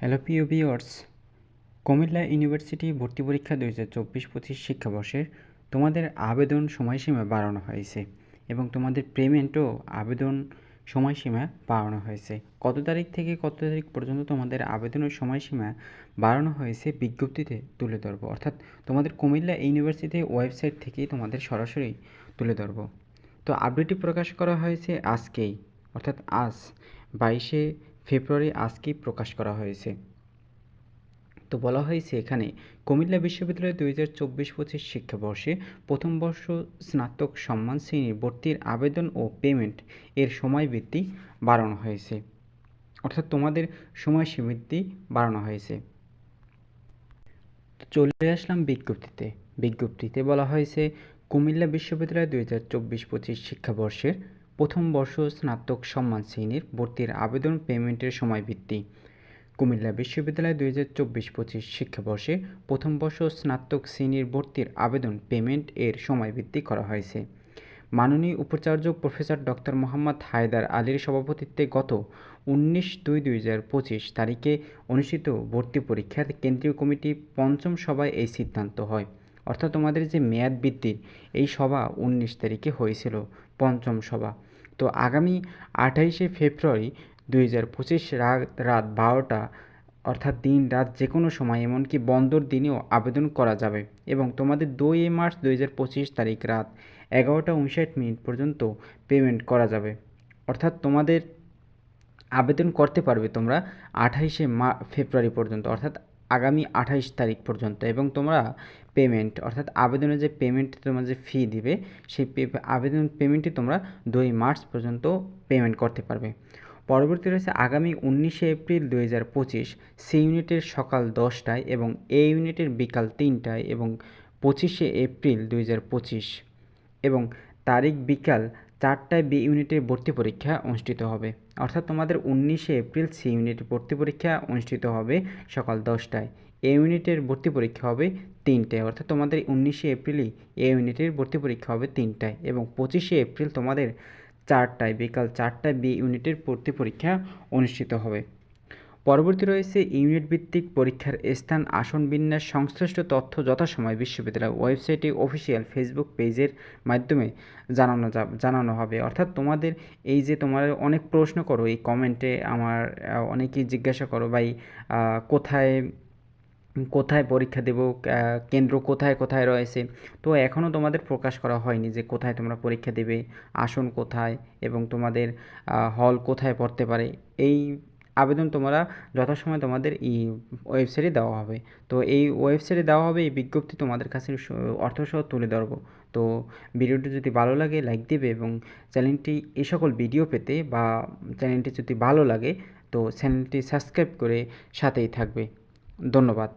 Hello প্রিয় viewers Comilla university ভর্তি পরীক্ষা দুই হাজার চব্বিশ পঁচিশ শিক্ষাবর্ষের তোমাদের আবেদন সময়সীমা বাড়ানো হয়েছে এবং তোমাদের পেমেন্টও আবেদন সময়সীমা বাড়ানো হয়েছে। কত তারিখ থেকে কত তারিখ পর্যন্ত তোমাদের আবেদনের সময়সীমা বাড়ানো হয়েছে বিজ্ঞপ্তিতে তুলে ধরবো। অর্থাৎ তোমাদের কুমিল্লা ইউনিভার্সিটি ওয়েবসাইট থেকেই তোমাদের সরাসরি তুলে ধরবো। তো আপডেটটি প্রকাশ করা হয়েছে আজকেই, অর্থাৎ আজ বাইশে ফেব্রুয়ারি আজকেই প্রকাশ করা হয়েছে। তো বলা হয়েছে এখানে কুমিল্লা বিশ্ববিদ্যালয় দুই হাজার চব্বিশ পঁচিশ শিক্ষাবর্ষে প্রথম বর্ষ স্নাতক সম্মান শ্রেণির ভর্তির আবেদন ও পেমেন্ট এর সময় বৃদ্ধি বাড়ানো হয়েছে। অর্থাৎ তোমাদের সময় সীমিতি বাড়ানো হয়েছে। চলে আসলাম বিজ্ঞপ্তিতে। বিজ্ঞপ্তিতে বলা হয়েছে কুমিল্লা বিশ্ববিদ্যালয় দুই হাজার চব্বিশ পঁচিশ শিক্ষাবর্ষের প্রথম বর্ষ স্নাতক সম্মান শ্রেণির ভর্তির আবেদন পেমেন্টের সময় বৃদ্ধি কুমিল্লা বিশ্ববিদ্যালয় দুই হাজার চব্বিশ পঁচিশ শিক্ষাবর্ষে প্রথম বর্ষ স্নাতক শ্রেণির ভর্তির আবেদন পেমেন্ট এর সময় বৃদ্ধি করা হয়েছে। মাননীয় উপাচার্য প্রফেসর ডক্টর মোহাম্মদ হায়দার আলীর সভাপতিত্বে গত উনিশ দুই দুই হাজার পঁচিশ তারিখে অনুষ্ঠিত ভর্তি পরীক্ষার কেন্দ্রীয় কমিটি পঞ্চম সভায় এই সিদ্ধান্ত হয়। অর্থাৎ তোমাদের যে মেয়াদ বৃদ্ধির এই সভা উনিশ তারিখে হয়েছিল, পঞ্চম সভা। তো আগামী আঠাইশে ফেব্রুয়ারি দুই হাজার পঁচিশ রাত রাত বারোটা অর্থাৎ দিন, রাত যে কোনো সময়, এমনকি বন্দর দিনেও আবেদন করা যাবে এবং তোমাদের দুই মার্চ দুই হাজার পঁচিশ তারিখ রাত এগারোটা উনষাট মিনিট পর্যন্ত পেমেন্ট করা যাবে। অর্থাৎ তোমাদের আবেদন করতে পারবে তোমরা আঠাইশে মা, ফেব্রুয়ারি পর্যন্ত। অর্থাৎ আগামী আঠাইশ তারিখ পর্যন্ত এবং তোমরা পেমেন্ট অর্থাৎ আবেদনের যে পেমেন্ট তোমরা যে ফি দিবে, সেই আবেদন পেমেন্টটি তোমরা দুই মার্চ পর্যন্ত পেমেন্ট করতে পারবে। পরবর্তী রয়েছে আগামী উনিশে এপ্রিল দু হাজার পঁচিশ সি ইউনিটের সকাল দশটায় এবং এ ইউনিটের বিকাল তিনটায় এবং পঁচিশে এপ্রিল দু হাজার পঁচিশ। এবং তারিখ বিকাল চারটায় বি ইউনিটের ভর্তি পরীক্ষা অনুষ্ঠিত হবে। অর্থাৎ তোমাদের উনিশে এপ্রিল সি ইউনিটের ভর্তি পরীক্ষা অনুষ্ঠিত হবে সকাল দশটায়। এ ইউনিটের ভর্তি পরীক্ষা হবে তিনটায়। অর্থাৎ তোমাদের উনিশে এপ্রিলই এ ইউনিটের ভর্তি পরীক্ষা হবে তিনটায় এবং পঁচিশে এপ্রিল তোমাদের চারটায়, বিকাল চারটায় বি ইউনিটের ভর্তি পরীক্ষা অনুষ্ঠিত হবে। পরবর্তী রয়েছে ইউনিট ভিত্তিক পরীক্ষার স্থান, আসন বিন্যাস, সংশ্লিষ্ট তথ্য যথাসময় বিশ্ববিদ্যালয় ওয়েবসাইটে অফিসিয়াল ফেসবুক পেজের মাধ্যমে জানানো জানানো হবে। অর্থাৎ তোমাদের এই যে তোমার অনেক প্রশ্ন করো, এই কমেন্টে আমার অনেকেই জিজ্ঞাসা করো, ভাই কোথায় কোথায় পরীক্ষা দেব কেন্দ্র কোথায় কোথায় রয়েছে? তো এখনও তোমাদের প্রকাশ করা হয়নি যে কোথায় তোমরা পরীক্ষা দেবে, আসন কোথায় এবং তোমাদের হল কোথায় পড়তে পারে। এই আবেদন তোমরা যথাসময়ে তোমাদের এই ওয়েবসাইটে দেওয়া হবে। তো এই ওয়েবসাইটে দেওয়া হবে, এই বিজ্ঞপ্তি তোমাদের কাছে অর্থসহ তুলে ধরবো। তো ভিডিওটি যদি ভালো লাগে লাইক দেবে এবং চ্যানেলটি এই সকল ভিডিও পেতে বা চ্যানেলটি যদি ভালো লাগে, তো চ্যানেলটি সাবস্ক্রাইব করে সাথেই থাকবে। ধন্যবাদ।